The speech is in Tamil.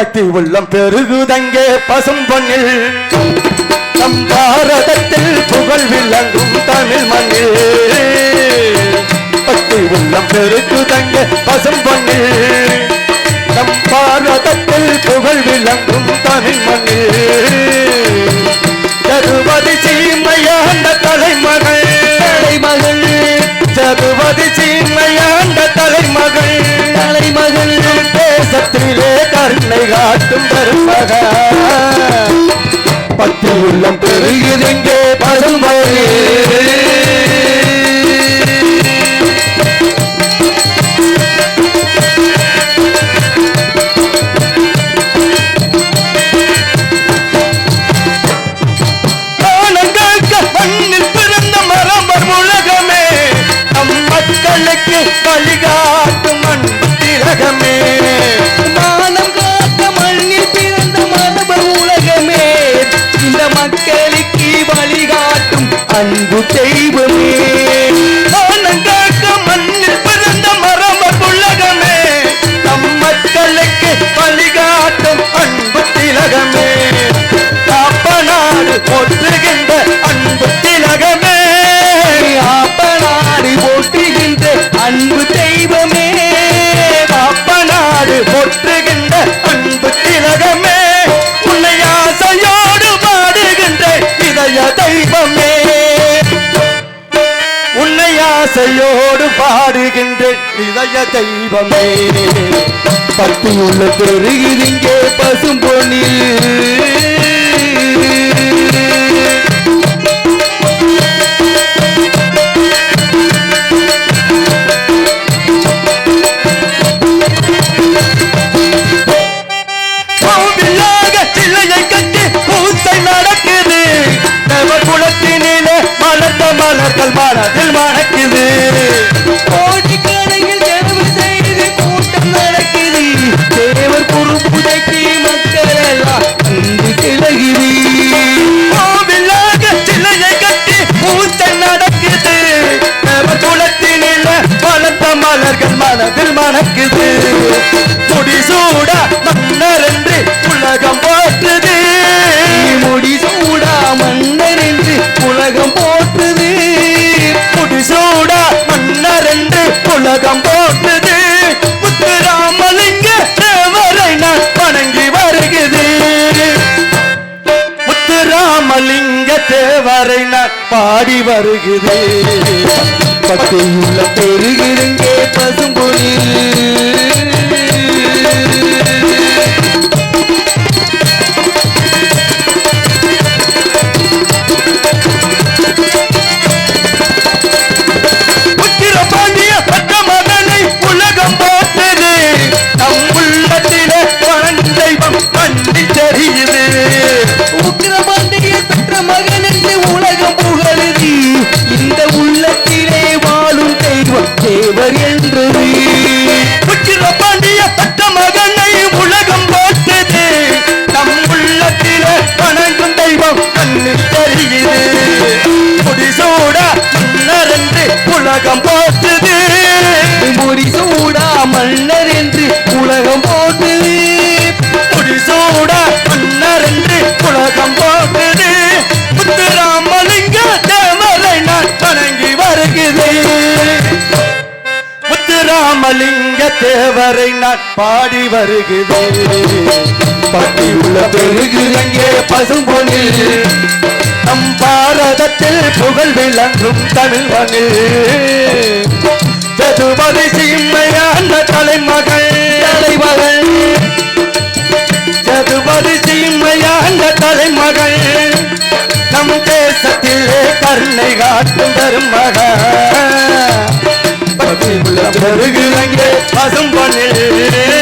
பக்தி உள்ளம் பெருகுதங்கே பசும் பொண்ணில் நம் பாரதத்தில் புகழ் விளங்கும் தமிழ் மண்ணில். பக்தி உள்ளம் பெருகுதங்கே பசும் பொண்ணில் நம் பாரதத்தில் புகழ் விளங்கும் தமிழ் மண்ணில். கருணை காட்டும் பத்து உள்ளம் பெருகுதெங்கே பருமையே அன்பு தெய்வமே காக்க மண்ணில் பிறந்த மரபர் உலகமே. நம் மக்களுக்கு வழிகாட்டும் அன்பு திலகமே. காப்பநாடு போற்றுகின்ற அன்பு திலகமே. ஆப்பநாடு போட்டுகின்ற அன்பு இதய தெய்வமே. பத்து உள்ள பெருகிதிங்கே பசும் பொன்னில் மலர்கள் மனதில் மணக்குது மலர்கள் மனதில் மணக்குது. முடிசூட மன்னர் என்று உலகம் போற்றுது. முடி சூடா மன்னர் என்று உலகம் போற்றுது. முடிசூட மன்னர் என்று உலகம் போற்றுது. முத்துராமலிங்க தேவரை நான் வணங்கி வருகிறது. முத்துராமலிங்க தேவரை நான் பாடி வருகுது பக்தியுள்ள பெருகிருங்கே பசும்பொழில் தேவர் என்று உத்திர பாண்டிய பட்ட மகனை உலகம் பார்த்தது. நம் உள்ளத்தில வணங்கும் தெய்வம் கண்ணு தெரியுது. முடிசூட மன்னர் என்று உலகம் பார்த்தது. முடிசூடா மன்னர் தேவரை நான் பாடி வருகுது பக்தி உள்ள பெருகுதங்கே பசும்பொனில் நம் பாரதத்தில் புகழ் விளங்கும் தமிழ் மண்ணில் ஜதுபதி சீமையான தலைமகள். தலைமகள் ஜதுபதி சீமையான தலைமகள். நம் தேசத்திலே கருணை காட்டும் தருமகள் பருகுறங்க பசும் பண்ணில்